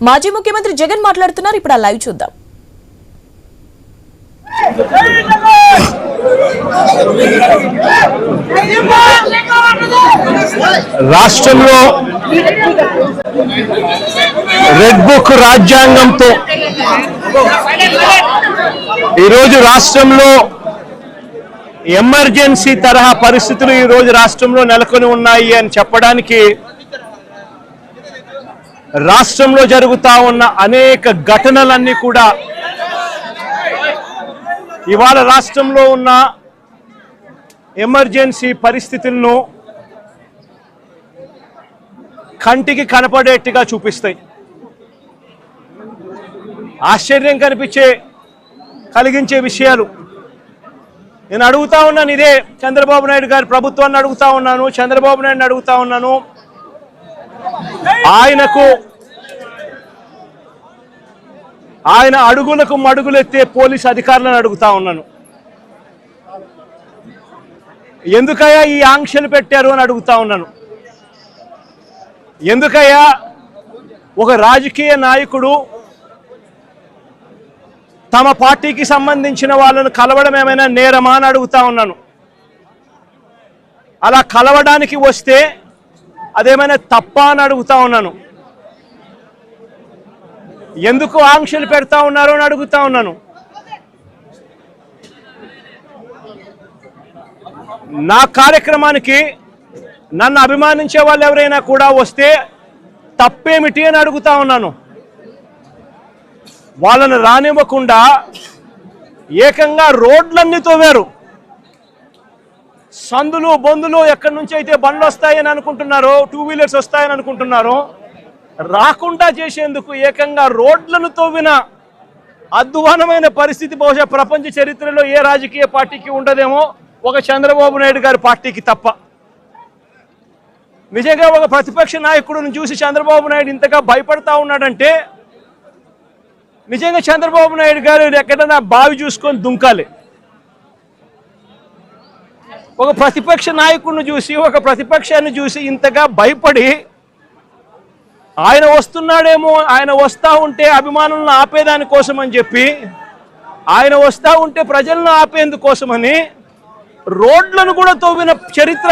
మాజీ ముఖ్యమంత్రి జగన్ మాట్లాడుతున్నారు. ఇప్పుడు ఆ లైవ్ చూద్దాం. రాష్ట్రంలో రెడ్ బుక్ రాజ్యాంగంతో ఈరోజు రాష్ట్రంలో ఎమర్జెన్సీ తరహా పరిస్థితులు ఈరోజు రాష్ట్రంలో నెలకొని ఉన్నాయి అని చెప్పడానికి రాష్ట్రంలో జరుగుతా ఉన్న అనేక ఘటనలన్నీ కూడా ఇవాళ రాష్ట్రంలో ఉన్న ఎమర్జెన్సీ పరిస్థితులను కంటికి కనపడేట్టుగా చూపిస్తాయి. ఆశ్చర్యం కనిపించే కలిగించే విషయాలు. నేను అడుగుతా ఉన్నాను ఇదే చంద్రబాబు నాయుడు గారి ప్రభుత్వాన్ని అడుగుతా ఉన్నాను చంద్రబాబు నాయుడు అడుగుతా ఉన్నాను. ఆయనకు ఆయన అడుగులకు మడుగులెత్తే పోలీస్ అధికారులను అడుగుతా ఉన్నాను. ఎందుకయ్యా ఈ ఆంక్షలు పెట్టారు అని అడుగుతా ఉన్నాను. ఎందుకయ్యా ఒక రాజకీయ నాయకుడు తమ పార్టీకి సంబంధించిన వాళ్ళను కలవడం ఏమైనా నేరమా అని అడుగుతా ఉన్నాను. అలా కలవడానికి వస్తే అదేమైనా తప్ప అని అడుగుతా ఉన్నాను. ఎందుకు ఆంక్షలు పెడతా ఉన్నారు అని అడుగుతా ఉన్నాను. నా కార్యక్రమానికి నన్ను అభిమానించే వాళ్ళు ఎవరైనా కూడా వస్తే తప్పేమిటి అని అడుగుతా ఉన్నాను. వాళ్ళని రానివ్వకుండా ఏకంగా రోడ్లన్నీ తోవారు సందులు బొందులు ఎక్కడి నుంచి అయితే బండ్లు వస్తాయని అనుకుంటున్నారో టూ వీలర్స్ వస్తాయని అనుకుంటున్నారో రాకుండా చేసేందుకు ఏకంగా రోడ్లను తవ్విన అధ్వానమైన పరిస్థితి బహుశా ప్రపంచ చరిత్రలో ఏ రాజకీయ పార్టీకి ఉండదేమో ఒక చంద్రబాబు నాయుడు గారి పార్టీకి తప్ప. నిజంగా ఒక ప్రతిపక్ష నాయకుడిని చూసి చంద్రబాబు నాయుడు ఇంతగా భయపడతా ఉన్నాడంటే నిజంగా చంద్రబాబు నాయుడు గారు ఎక్కడైనా బావి చూసుకొని దుంకాలి. ఒక ప్రతిపక్ష నాయకుడిని చూసి ఒక ప్రతిపక్షాన్ని చూసి ఇంతగా భయపడి ఆయన వస్తున్నాడేమో ఆయన వస్తూ ఉంటే అభిమానులను ఆపేదాని కోసమని అని చెప్పి ఆయన వస్తూ ఉంటే ప్రజలను ఆపేందుకోసమని రోడ్లను కూడా తవ్విన చరిత్ర